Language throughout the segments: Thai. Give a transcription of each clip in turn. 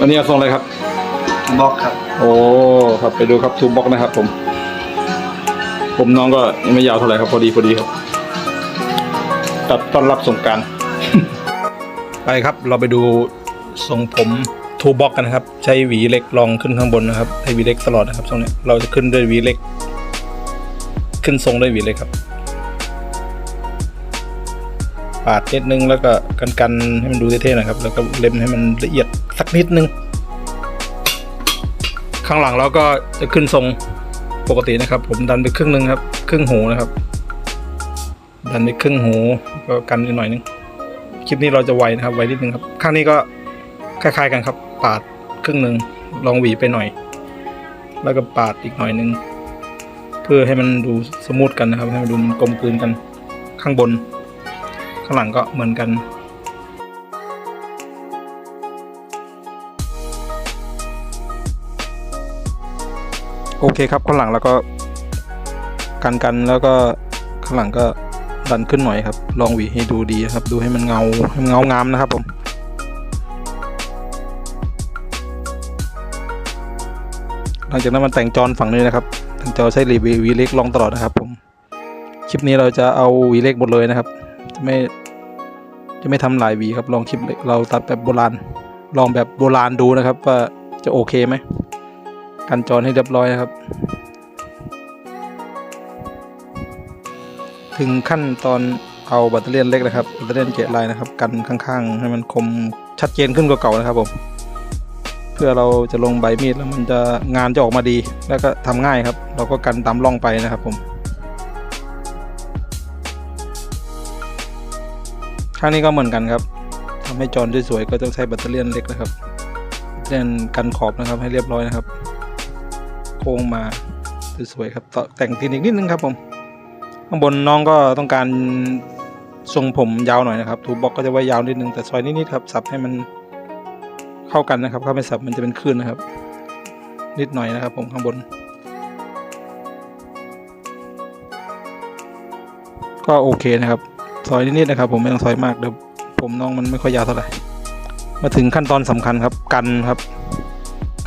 อันนี้เอาทรงอะไรครับ บล็อกครับ โอ้ครับไปดูครับทูบ็อกนะครับ ผม ผมน้องก็ยังไม่ยาวเท่าไหร่ครับ พอดีพอดีครับตัดต้อนรับสงกรารไปครับ เราไปดูทรงผมทูบ็อกกันนะครับ ใช้หวีเล็กรองขึ้นข้างบนนะครับให้หวีเล็กตลอดนะครับทรงเนี้ยเราจะขึ้นด้วยหวีเล็ก ขึ้นทรงด้วยหวีเล็กครับปาดนิดนึงแล้วก็กันกันๆให้มันดูเท่ๆหน่อยครับ แล้วก็เล็มให้มันละเอียดสักนิดนึง ข้างหลังเราก็จะขึ้นทรงปกตินะครับ ผมดันไปครึ่งนึงครับ ครึ่งหูนะครับ ดันไปครึ่งหูก็กันนิดหน่อยนึงคลิปนี้เราจะไวนะครับไวนิดนึงครับ ข้างนี้ก็คล้าย ๆ กันครับ ปาดครึ่งหนึ่งลองหวีไปหน่อย แล้วก็ปาดอีกหน่อยนึงเพื่อให้มันดูสมูทกันนะครับ ให้มันดูมันกลมกลืนกันข้างบน ข้างหลังก็เหมือนกัน โอเคครับข้างหลังแล้วก็กันกันแล้วก็ข้างหลังก็ดันขึ้นหน่อยครับ ลองหวีให้ดูดีครับ ดูให้มันเงาให้มันเงางามนะครับผมหลังจากนั้นมันแต่งจอนฝั่งนี้นะครับแต่งจอใช้รีวีวีเล็กลองตลอดนะครับผม คลิปนี้เราจะเอาวีเล็กหมดเลยนะครับ จะไม่จะไม่ทำหลายวีครับลองคลิปเราตัดแบบโบราณ ลองแบบโบราณดูนะครับ ว่าจะโอเคไหมกันจรให้เรียบร้อยนะครับ ถึงขั้นตอนเอาแบตเตอรี่ยนเล็กนะครับแบตเตอรี่ยนเกะลายนะครับ กันข้างๆ ให้มันคมชัดเจนขึ้นกว่าเก่านะครับผมเพื่อเราจะลงใบมีดแล้วมันจะงานจะออกมาดี แล้วก็ทำง่ายครับ เราก็กันตามร่องไปนะครับผม ข้างนี้ก็เหมือนกันครับทำให้จอนสวยๆก็ต้องใช้แบตเตอรี่ยนเล็กนะครับเตอรี่ยนกันขอบนะครับให้เรียบร้อยนะครับ โค้งมาสวยๆครับต่อแต่งทีนิคนิดนึงครับผมข้างบนน้องก็ต้องการทรงผมยาวหน่อยนะครับทูบ็อกก็จะไว้ยาวนิดนึงแต่ซอยนิดๆครับสับให้มันเข้ากันนะครับถ้าไม่สับมันจะเป็นคลื่นนะครับ นิดหน่อยนะครับ ผมข้างบน ก็โอเคนะครับ ซอยนิดๆนะครับ ผมไม่ต้องซอยมากเดี๋ยวผมน้องมันไม่ค่อยยาวเท่าไหร่ มาถึงขั้นตอนสำคัญครับ กันครับ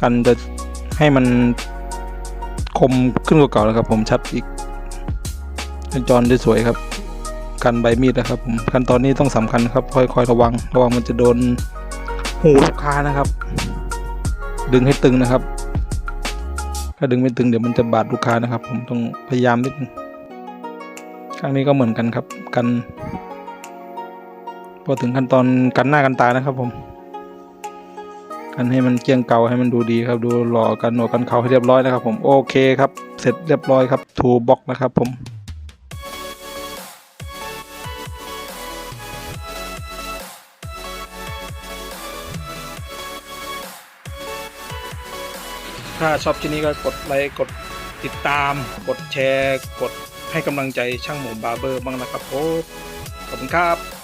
กันจะให้มันคมขึ้นกว่าเก่าแล้วครับ ผมชัดอีกจอนได้สวยครับ กันใบมีดนะครับ ผมขั้นตอนนี้ต้องสำคัญครับ ค่อยๆระวัง ระวังมันจะโดนหูลูกค้านะครับ ดึงให้ตึงนะครับ ถ้าดึงไม่ตึงเดี๋ยวมันจะบาดลูกค้านะครับ ผมต้องพยายามนิดนึง ครั้งนี้ก็เหมือนกันครับกัน พอถึงขั้นตอนกันหน้ากันตานะครับ ผม กันให้มันเกลี้ยงเก่าให้มันดูดีครับ ดูหล่อกันหนวดกันเขาให้เรียบร้อยนะครับ ผมโอเคครับ เสร็จเรียบร้อยครับทูบ็อกนะครับ ผมถ้าชอบที่นี้ก็กดไลค์กดติดตาม กดแชร์ กด ให้กำลังใจช่างหมูบาร์เบอร์บ้างนะครับผมขอบคุณครับ